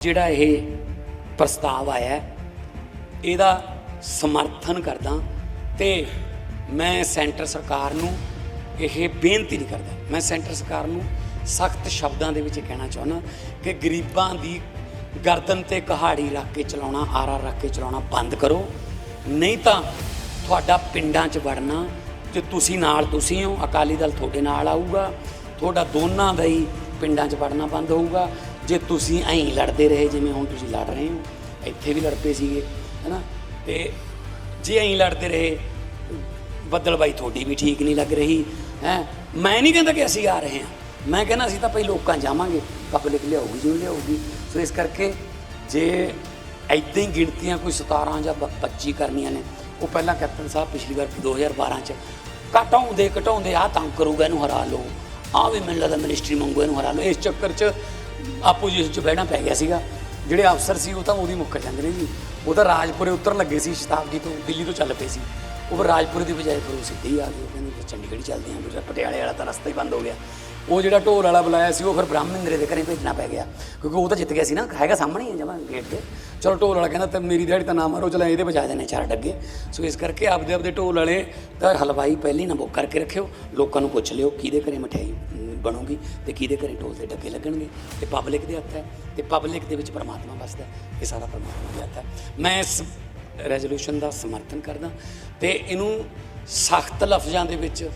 ਜਿਹੜਾ ਇਹ ਪ੍ਰਸਤਾਵ ਆਇਆ ਇਹਦਾ ਸਮਰਥਨ ਕਰਦਾ ਤੇ ਮੈਂ ਸੈਂਟਰ ਸਰਕਾਰ ਨੂੰ ਇਹ ਬੇਨਤੀ ਨਹੀਂ ਕਰਦਾ। ਮੈਂ ਸੈਂਟਰ ਸਰਕਾਰ ਨੂੰ ਸਖਤ ਸ਼ਬਦਾਂ ਦੇ ਵਿੱਚ ਕਹਿਣਾ ਚਾਹੁੰਦਾ ਕਿ ਗਰੀਬਾਂ ਦੀ ਗਰਦਨ ਤੇ ਕਹਾੜੀ ਰੱਖ ਕੇ ਚਲਾਉਣਾ, ਆਰਾ ਰੱਖ ਕੇ ਚਲਾਉਣਾ ਬੰਦ ਕਰੋ। ਨਹੀਂ ਤਾਂ ਤੁਹਾਡਾ ਪਿੰਡਾਂ 'ਚ ਵੜਨਾ ਤੇ ਤੁਸੀਂ ਨਾਲ ਤੁਸੀਂ ਹੋ, ਅਕਾਲੀ ਦਲ ਤੁਹਾਡੇ ਨਾਲ ਆਊਗਾ, ਤੁਹਾਡਾ ਦੋਨਾਂ ਦਾ ਹੀ ਪਿੰਡਾਂ 'ਚ ਵੜਨਾ ਬੰਦ ਹੋਊਗਾ। ਜੇ ਤੁਸੀਂ ਐਂ ਲੜਦੇ ਰਹੇ ਜਿਵੇਂ ਹੁਣ ਤੁਸੀਂ ਲੜ ਰਹੇ ਹੋ, ਇੱਥੇ ਵੀ ਲੜਦੇ ਪਏ ਸੀਗੇ, ਹੈਨਾ? ਤੇ ਜੇ ਐਂ ਲੜਦੇ ਰਹੇ, ਬੱਦਲ ਬਾਈ ਤੁਹਾਡੀ ਵੀ ਠੀਕ ਨਹੀਂ ਲੱਗ ਰਹੀ, ਹੈ? ਮੈਂ ਨਹੀਂ ਕਹਿੰਦਾ ਕਿ ਅਸੀਂ ਆ ਰਹੇ ਹਾਂ। ਮੈਂ ਕਹਿੰਦਾ ਅਸੀਂ ਤਾਂ ਪਹਿਲਾਂ ਲੋਕਾਂ ਜਾਵਾਂਗੇ, ਪਬਲਿਕ ਲਿਆਊਗੀ ਜਿਉਂ ਲਿਆਊਗੀ। ਸੋ ਇਸ ਕਰਕੇ ਜੇ ਐਦਾਂ ਹੀ ਗਿਣਤੀਆਂ ਕੋਈ 17 ਜਾਂ ਬ- 25 ਕਰਨੀਆਂ ਨੇ, ਉਹ ਪਹਿਲਾਂ ਕੈਪਟਨ ਸਾਹਿਬ ਪਿਛਲੀ ਵਾਰ 2012 ਚ ਘਟਾਉਂਦੇ ਘਟਾਉਂਦੇ ਆ ਤੰਗ ਕਰੂਗਾ, ਇਹਨੂੰ ਹਰਾ ਲਓ। ਆ ਵੀ ਮੈਨੂੰ ਲੱਗਦਾ ਮਿਨਿਸਟਰੀ ਮੰਗੂ ਇਹਨੂੰ ਹਰਾ ਲਓ। ਇਸ ਚੱਕਰ ਚ ਆਪੋਜੀਸ਼ਨ ਚ ਬਹਿਣਾ ਪੈ ਗਿਆ ਸੀਗਾ। ਜਿਹੜੇ ਅਫਸਰ ਸੀ, ਉਹ ਤਾਂ ਉਹਦੀ ਮੁੱਕਰ ਜਾਂਦੇ ਨੇ ਜੀ। ਉਹ ਤਾਂ ਰਾਜਪੁਰੇ ਉਤਰ ਲੱਗੇ ਸੀ ਸ਼ਤਾਬਦੀ ਤੋਂ, ਦਿੱਲੀ ਤੋਂ ਚੱਲ ਪਏ ਸੀ। ਉਹ ਰਾਜਪੁਰ ਦੀ ਬਜਾਏ ਫਿਰ ਉਹ ਸਿੱਧੇ ਹੀ ਆ ਗਏ ਉਹ ਕਹਿੰਦੇ ਫਿਰ ਚੰਡੀਗੜ੍ਹ ਹੀ ਚੱਲਦੇ ਆਂ ਫਿਰ ਪਟਿਆਲੇ ਵਾਲਾ ਤਾਂ ਰਸਤਾ ਹੀ ਬੰਦ ਹੋ ਗਿਆ। ਉਹ ਜਿਹੜਾ ਢੋਲ ਵਾਲਾ ਬੁਲਾਇਆ ਸੀ, ਉਹ ਫਿਰ ਬ੍ਰਾਹਮਿੰਦਰੇ ਦੇ ਘਰੇ ਭੇਜਣਾ ਪੈ ਗਿਆ, ਕਿਉਂਕਿ ਉਹ ਤਾਂ ਜਿੱਤ ਗਿਆ ਸੀ ਨਾ, ਹੈਗਾ ਸਾਹਮਣੇ ਹੀ ਹੈ ਜਮਾ ਗੇਟ ਤੇ। ਚਲੋ ਢੋਲ ਵਾਲਾ ਕਹਿੰਦਾ ਤੇ ਮੇਰੀ ਦਿਹਾੜੀ ਤਾਂ ਨਾ ਮਾਰੋ, ਚਲਾ ਇਹਦੇ ਬਜਾ ਦੇਣੇ ਚਾਰ ਡੱਗੇ। ਸੋ ਇਸ ਕਰਕੇ ਆਪਦੇ ਆਪਦੇ ਢੋਲ ਵਾਲੇ ਦਾ ਹਲਵਾਈ ਪਹਿਲੀ ਨਾ ਬੁੱਕ ਕਰਕੇ ਰੱਖਿਓ, ਲੋਕਾਂ ਨੂੰ ਪੁੱਛ ਲਿਓ ਕਿਹਦੇ ਘਰੇ ਮਠਿਆਈ ਬਣੂਗੀ ਤੇ ਕਿਹਦੇ ਘਰੇ ਢੋਲ ਦੇ ਡੱਗੇ ਲੱਗਣਗੇ। ਤੇ ਪਬਲਿਕ ਦੇ ਹੱਥ ਹੈ ਤੇ ਪਬਲਿਕ ਦੇ ਵਿੱਚ ਪਰਮਾਤਮਾ ਵਸਦਾ ਇਹ ਸਾਰਾ ਪਰਮਾਤਮਾ ਦੇ ਹੱਥ ਹੈ। ਮੈਂ ਇਸ ਰੈਜ਼ੋਲੂਸ਼ਨ ਦਾ ਸਮਰਥਨ ਕਰਦਾ ਤੇ ਇਹਨੂੰ ਸਖਤ ਲਫ਼ਜ਼ਾਂ ਦੇ ਵਿੱਚ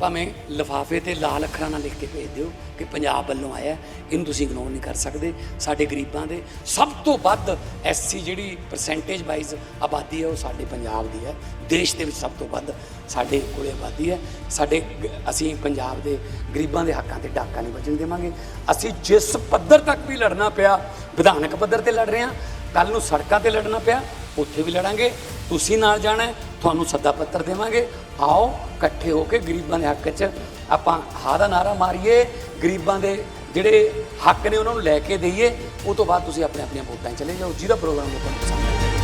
ਭਾਵੇਂ ਲਿਫਾਫੇ ਤੇ ਲਾਲ ਅੱਖਰਾਂ ਨਾਲ ਲਿਖ ਕੇ ਭੇਜ ਦਿਓ ਕਿ ਪੰਜਾਬ ਵੱਲੋਂ ਆਇਆ, ਇਹਨੂੰ ਤੁਸੀਂ ਇਗਨੋਰ ਨਹੀਂ ਕਰ ਸਕਦੇ। ਸਾਡੇ ਗਰੀਬਾਂ ਦੇ ਸਭ ਤੋਂ ਵੱਧ ਐਸਸੀ ਜਿਹੜੀ ਪਰਸੈਂਟੇਜ ਵਾਈਜ਼ ਆਬਾਦੀ ਹੈ ਉਹ ਸਾਡੇ ਪੰਜਾਬ ਦੀ ਹੈ। ਦੇਸ਼ ਦੇ ਵਿੱਚ ਸਭ ਤੋਂ ਵੱਧ ਸਾਡੇ ਕੋਲੇ ਆਬਾਦੀ ਹੈ। ਸਾਡੇ ਅਸੀਂ ਪੰਜਾਬ ਦੇ ਗਰੀਬਾਂ ਦੇ ਹੱਕਾਂ ਤੇ ਡਾਕਾ ਨਹੀਂ ਵੱਜਣ ਦੇਵਾਂਗੇ। ਅਸੀਂ ਜਿਸ ਪੱਧਰ ਤੱਕ ਵੀ ਲੜਨਾ ਪਿਆ, ਵਿਧਾਨਕ ਪੱਧਰ ਤੇ ਲੜ ਰਹੇ ਹਾਂ ਕੱਲ ਨੂੰ ਸੜਕਾਂ ਤੇ ਲੜਨਾ ਪਿਆ ਉੱਥੇ ਵੀ ਲੜਾਂਗੇ ਤੁਸੀਂ ਨਾਲ ਜਾਣਾ ਹੈ, ਤੁਹਾਨੂੰ ਸੱਦਾ ਪੱਤਰ ਦੇਵਾਂਗੇ। ਆਓ ਇਕੱਠੇ ਹੋ ਕੇ ਗਰੀਬਾਂ ਦੇ ਹੱਕ 'ਚ ਆਪਾਂ ਹਾਂ ਦਾ ਨਾਰਾ ਮਾਰੀਏ। ਗਰੀਬਾਂ ਦੇ ਜਿਹੜੇ ਹੱਕ ਨੇ ਉਹਨਾਂ ਨੂੰ ਲੈ ਕੇ ਦਈਏ। ਉਹ ਤੋਂ ਬਾਅਦ ਤੁਸੀਂ ਆਪਣੇ ਆਪਣੀਆਂ ਵੋਟਾਂ 'ਚ ਚਲੇ ਜਾਓ। ਜਿਹਦਾ ਪ੍ਰੋਗਰਾਮ ਲੋਕਾਂ ਨੂੰ ਪਸੰਦ